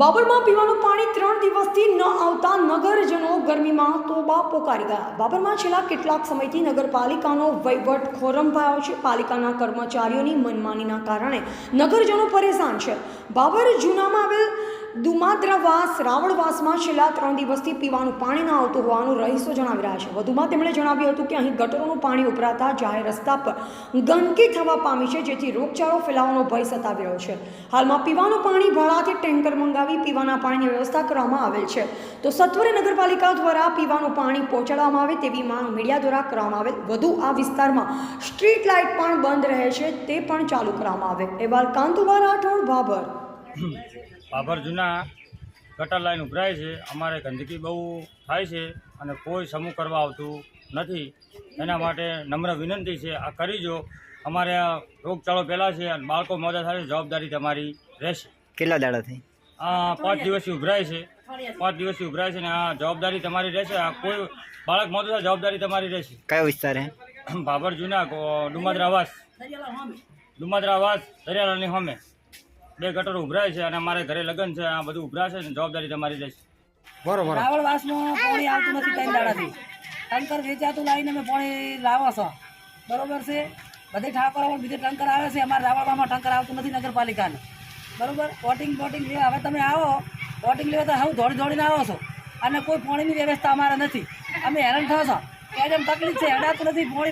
બાબરમાં પીવાનું પાણી ત્રણ દિવસથી ન આવતા નગરજનો ગરમીમાં તોબા પોકારી ગયા. બાબરમાં છેલ્લા કેટલાક સમયથી નગરપાલિકાનો વહીવટ ખોરંભાયો છે. પાલિકાના કર્મચારીઓની મનમાનીના કારણે નગરજનો પરેશાન છે. બાબર જૂનામાં આવેલ દુમાદ્રાવાસ રાવણવાસમાં છેલ્લા ત્રણ દિવસથી પીવાનું પાણી ન આવતું હોવાનું રહીશો જણાવી રહ્યા છે. વધુમાં તેમણે જણાવ્યું હતું કે અહીં ગટરોનું પાણી ઉભરાતા જાહેર રસ્તા પર ગંદકી થવા પામી છે, જેથી રોગચાળો ફેલાવાનો ભય સતાવી રહ્યો છે. હાલમાં પીવાનું પાણી ભાડાથી ટેન્કર મંગાવી પીવાના પાણીની વ્યવસ્થા કરવામાં આવેલ છે. તો સત્વરે નગરપાલિકા દ્વારા પીવાનું પાણી પહોંચાડવામાં આવે તેવી માંગ મીડિયા દ્વારા કરવામાં આવેલ. વધુ આ વિસ્તારમાં સ્ટ્રીટ લાઇટ પણ બંધ રહે છે, તે પણ ચાલુ કરવામાં આવે. અહેવાલ કાંતુભા રાઠોડ, ભાભર. બાબર જૂના ગટર લાઈન ઉભરાય છે. અમારે ગંદકી બહુ થાય છે અને કોઈ સમૂહ કરવા આવતું નથી. એના માટે નમ્ર વિનંતી છે આ કરી જો. અમારે આ રોગચાળો પહેલાં છે અને બાળકો મોજા થાય જવાબદારી તમારી રહેશે. કેટલા દાડાથી? આ પાંચ દિવસથી ઉભરાય છે. પાંચ દિવસથી ઉભરાય છે ને આ જવાબદારી તમારી રહેશે. આ કોઈ બાળક મોટું થાય જવાબદારી તમારી રહેશે. કયો વિસ્તાર હે? બાબર જૂના ડુમાદરા આવાસ ડુમાદરા આવાસ દરિયાલાની સામે. બે ગટર ઉભરાય છે અને અમારે ઘરે લગ્ન છે આ બધું ઉભરાશે ને જવાબદારી તમારી રહેશે બરોબર. રાવણવાસમાં પાણી આવતું નથી ત્રણ દાડાથી. ટંકર વેચાતું લાવીને અમે પાણી લાવો છો. બરોબર છે? બધે ઠાકોર બીજે ટંકર આવે છે અમારે રાવણવામાં ટંકર આવતું નથી નગરપાલિકાને. બરોબર? વોટિંગ બોટિંગ લેવા. હવે તમે આવો. વોટિંગ લેવા તો હવે દોડી દોડીને આવો છો. અને કોઈ પાણીની વ્યવસ્થા અમારે નથી. અમે હેરાન થયો છો. કે તકલીફ છે હેડાતું નથી. પાણી